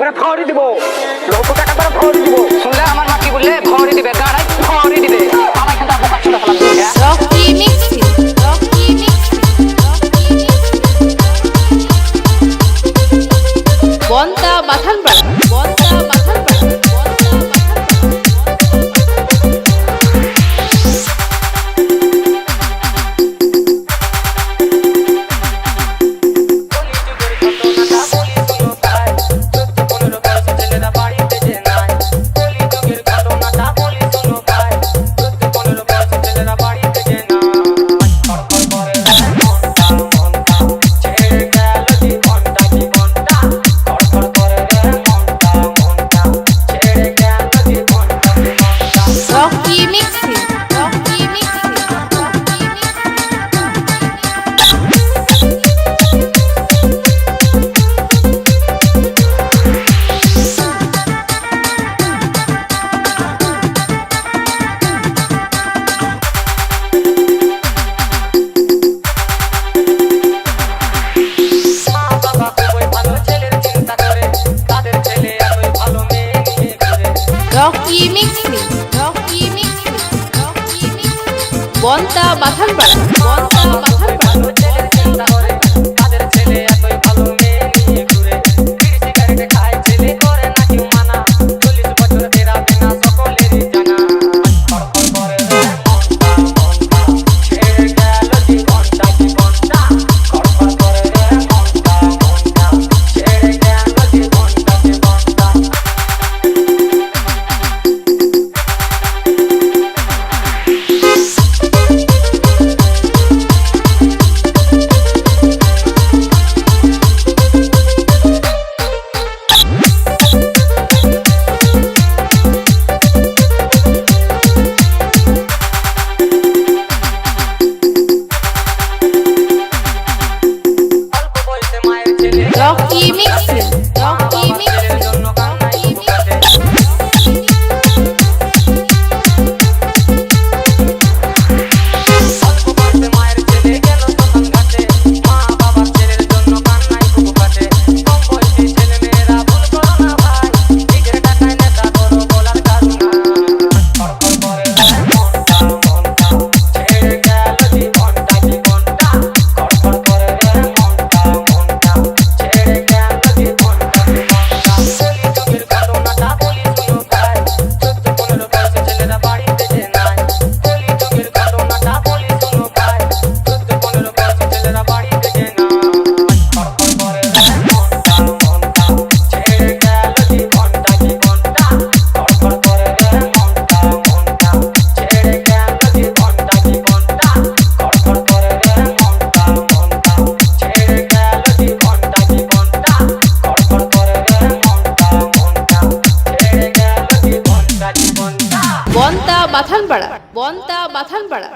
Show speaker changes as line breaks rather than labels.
করে ভরি দিব। লক্ষ টাকা করে ভরি দিব।
শুনলে আমার মা কি বললে? ভরি দিবে। গাড়াই ভরি দিবে। আমার থেকে বোকা ছোট ফেলা.
বন্তা বাথানপাড়া বন্তা বাথানপাড়া বন্তা বাথানপাড়া Rocky Mixi, Rocky বাথানপাড়া বনতা বাথানপাড়া।